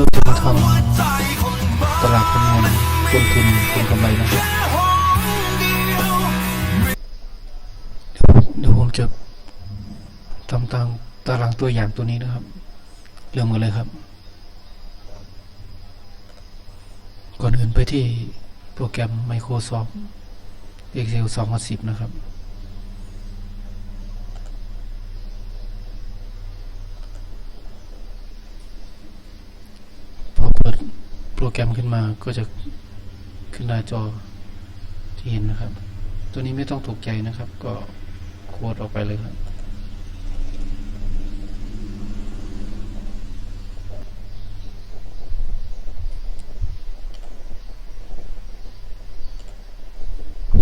เราจะมาทำตลาดคำนวณต้นทุนผลกำไรนะครับเดี๋ยวผมจะทำตามตารางตัวอย่างตัวนี้นะครับ เริ่มกันเลยครับ ก่อนอื่นไปที่โปรแกรม Microsoft Excel 2010 นะครับ พอเปิดโป รแกรมขึ้นมาก็จะขึ้นหน้าจอที่เห็นนะครับ ตัวนี้ไม่ต้องตกใจนะครับ ก็โคดออกไปเลยครับ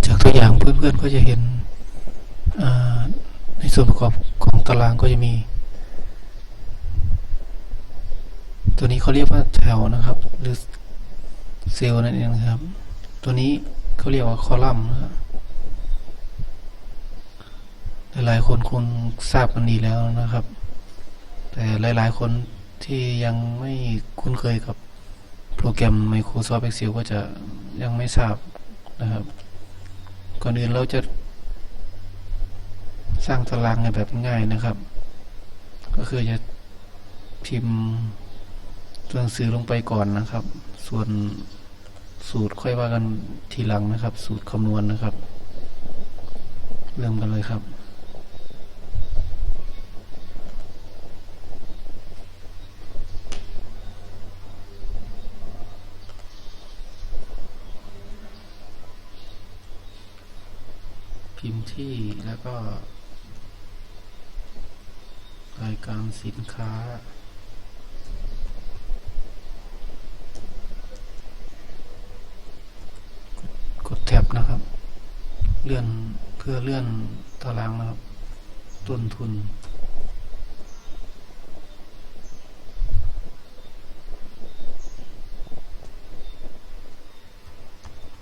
จากตัวอย่างเพื่อนๆก็จะเห็นในส่วนประกอบของตารางก็จะมี ตัวนี้เขาเรียกว่าแถวนะครับ หรือ เซลล์นั่นเองนะครับ ตัวนี้เขาเรียกว่าคอลัมน์นะครับหลายๆคนคงทราบกันดีแล้วนะครับ แต่หลายๆคนที่ยังไม่คุ้นเคยกับโปรแกรม Microsoft Excel ก็จะยังไม่ทราบนะครับ ก่อนอื่นเราจะสร้างตารางในแบบง่ายนะครับ ก็คือจะพิมพ์ ตัวหนังสือลงไปก่อนนะครับ ส่วนสูตรค่อยว่ากันทีหลังนะครับ สูตรคำนวณนะครับ เริ่มกันเลยครับพิมพ์ที่แล้วก็ รายการสินค้า กดแท็บนะครับ เลื่อนเพื่อเลื่อนตารางนะครับต้นทุน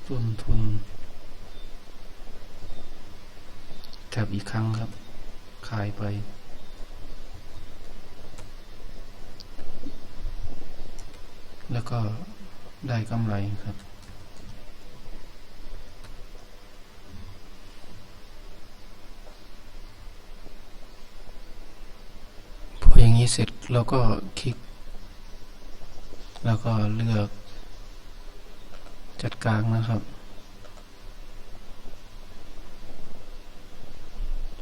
ต้นทุนแท็บอีกครั้งครับ ขายไปแล้วก็ได้กำไรครับ พออย่าง นี้เสร็จเราก็คลิก แล้วก็เลือกจัดกลางนะครับ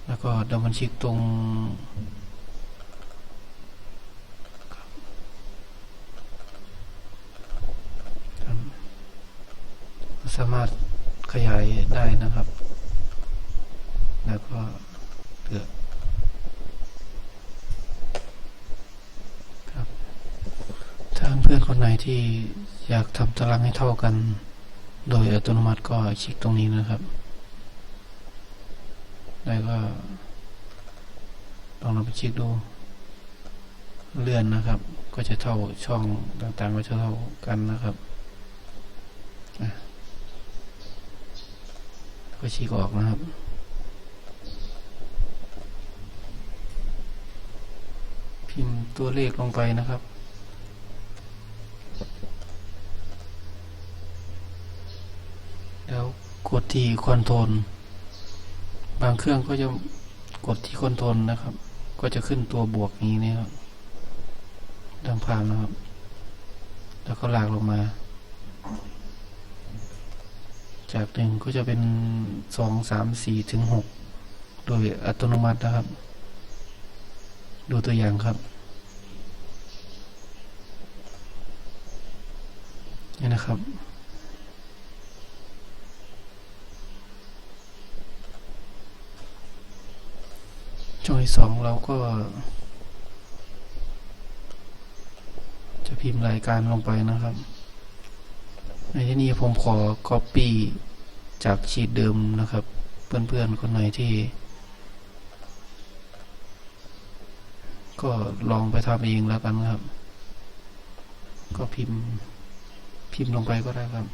แล้วก็ดับเบิลคลิกตรงสามารถขยายได้นะครับ แล้วก็เลือกครับ ถ้า เพื่อนคนไหนที่อยากทำตารางให้เท่ากัน โดยอัตโนมัติก็คลิกตรงนี้นะครับ แล้วก็ลองเราไปเช็คดู เลื่อนนะครับ ก็จะเท่าช่องต่างๆ ก็จะเท่ากันนะครับก็ชี้ออกนะครับ พิมพ์ตัวเลขลงไปนะครับ แล้วกด ที่คอนโทรลบางเครื่องก็จะกดที่คอนโทรลนะครับ ก็จะขึ้นตัวบวกนี้นะครับดังพานนะครับ แล้วก็ลากลงมา จากหนึ่งก็จะเป็นสองสามสี่ถึงหกโดยอัตโนมัตินะครับ ดูตัวอย่างครับนี่นะครับ ช่องที่สองเราก็ จะพิมพ์รายการลงไปนะครับในที่นี้ผมขอ Copy จากชีตเดิมนะครับ เพื่อนๆคนไหนที่ ก็ลองไปทำเองแล้วกันครับ ก็พิมพ์ พิมพ์ลงไปก็ได้ครับ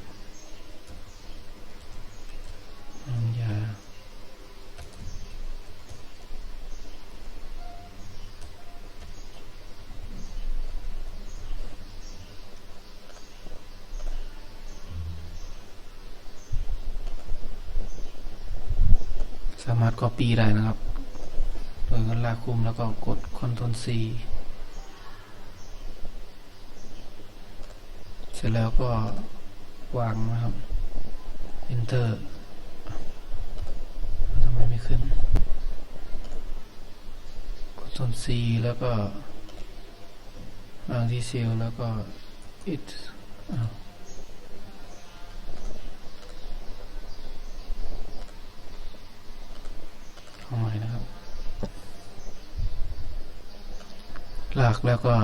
ามารถ Copy ได้นะครับ โดยการลากคุมแล้วก็กด Ctrl C เสร็จแล้วก็วางนะครับ Enter ทำไมไม่ขึ้น Ctrl C แล้วก็วางที่เซลแล้วก็ it อ้าว เอาใหม่นะครับ ลากแล้วก็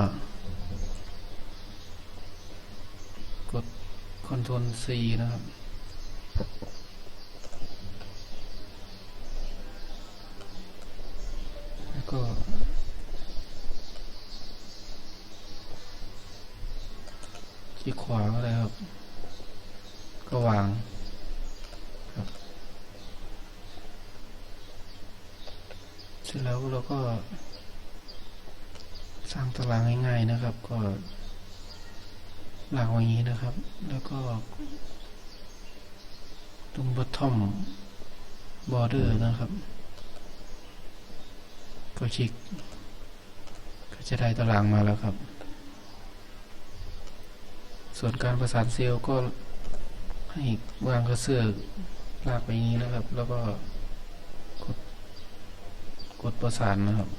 กดคอนโทรล C นะครับ แล้วก็ ที่ขวาก็ได้ครับ ก็วางครับ เสร็จแล้วเราก็สร้างตารางง่ายๆนะครับ ก็ลากอย่างนี้นะครับ แล้วก็ตรง bottom border นะครับ ก็คลิก ก็จะได้ตารางมาแล้วครับ ส่วนการประสานเซลล์ก็ให้วางกระเสื้อลากไปอย่างนี้นะครับ แล้วก็ ดประสานนะครับ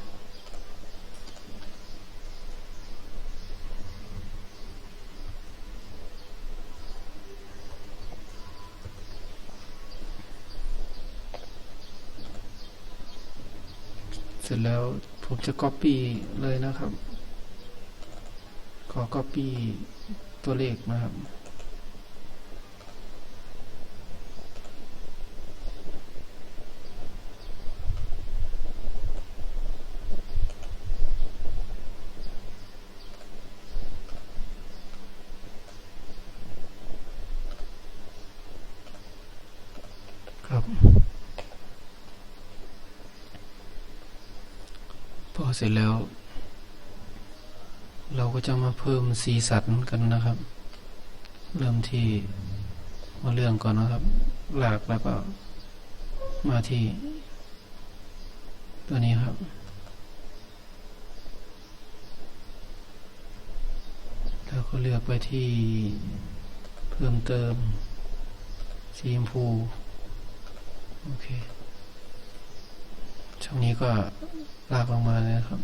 เสร็จแล้วผมจะ Copy เลยนะครับ ขอ Copy ตัวเลขนะครับครับ พอ เสร็จแล้ว เราก็จะมาเพิ่มสีสันกันนะครับ เริ่มที่มาเรื่องก่อนนะครับ หลากแล้วก็มาที่ ตัวนี้ครับแล้วก็เลือกไปที่เพิ่มเติมสีชมพู โอเค ช่องนี้ก็ลากออกมาเลยนะครับ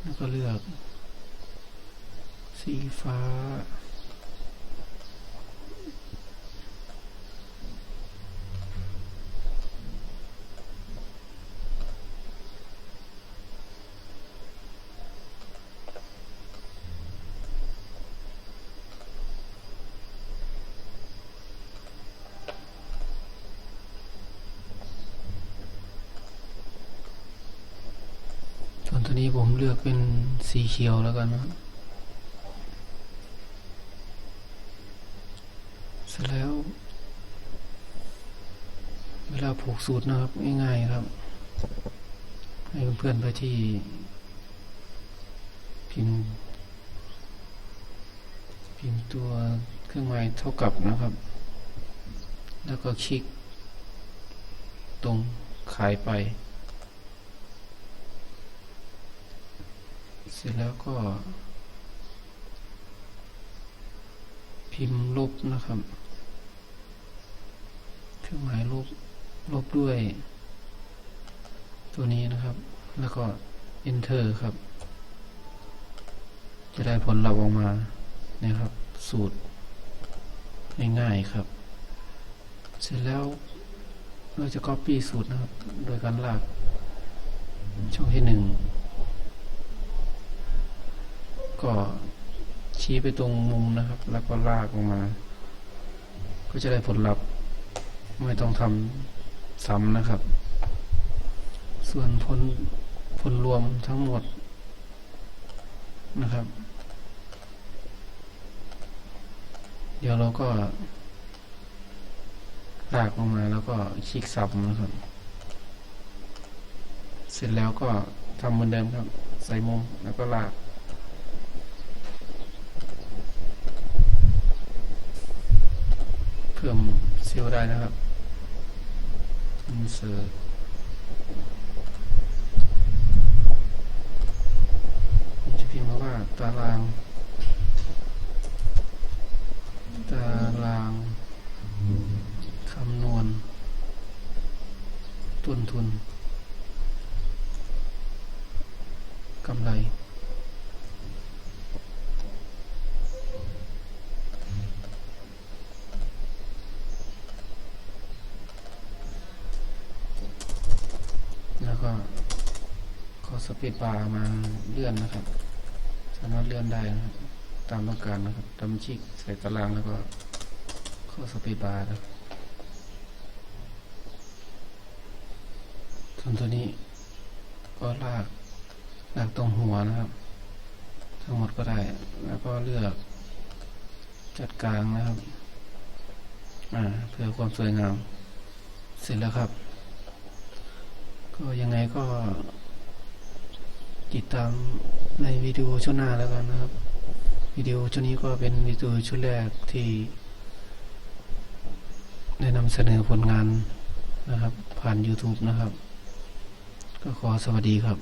แล้วก็เลือก สีฟ้า นนี้ผมเลือกเป็นสีเขียวแล้วกันนะครับเสร็จแล้ว เวลาผูกสูตรนะครับ ง่ายๆครับ ให้เพื่อนๆไปที่ พิมพ์ พิมพ์ตัวเครื่องหมายเท่ากับนะครับ แล้วก็คลิก ตรงขายไป เส ร็จแล้วก็ พิมพ์ลบนะครับ เครื่องหมายลบลบด้วย ตัวนี้นะครับ แล้วก็ enter ครับ จะได้ผลลัพธ์ออกมานะครับ สูตร ง่ายๆครับ เสร็จแล้วเราจะ copy สูตรนะครับ โดยการลากช่องที่หนึ่ง ก็ชี้ไปตรงมุมนะครับ แล้วก็ลากลงมา ก็จะได้ผลลัพธ์ไม่ต้องทำซ้ำนะครับ ส่วนผลผลรวมทั้งหมดนะครับ เดี๋ยวเราก็ลากลงมาแล้วก็คลิกซับนะครับ เสร็จแล้วก็ทำเหมือนเดิมครับ ใส่มุมแล้วก็ลาก เพิ่มเซลล์ได้นะครับ insert ผมจะพิมพ์มาว่าตาราง ตารางคำนวณ ต้นทุนกำไร แล้วก็ขอ สปีดบาร์มาเลื่อนนะครับ สามารถเลื่อนได้นะครับ ตามต้องการนะครับดำชิกใส่ตารางแล้วก็ข้อสปีดบาร์นะครับส่วนตัวนี้ก็ลากลากตรงหัวนะครับ ทั้งหมดก็ได้ แล้วก็เลือกจัดกลางนะครับ อ่า เพื่อความสวยงาม เสร็จแล้วครับ ก็ยังไงก็ ติดตามในวิดีโอชุดหน้าแล้วกันนะครับ วิดีโอชุดนี้ก็เป็นวิดีโอชุดแรกที่ได้นำเสนอผลงานนะครับ ผ่าน YouTube นะครับ ก็ขอสวัสดีครับ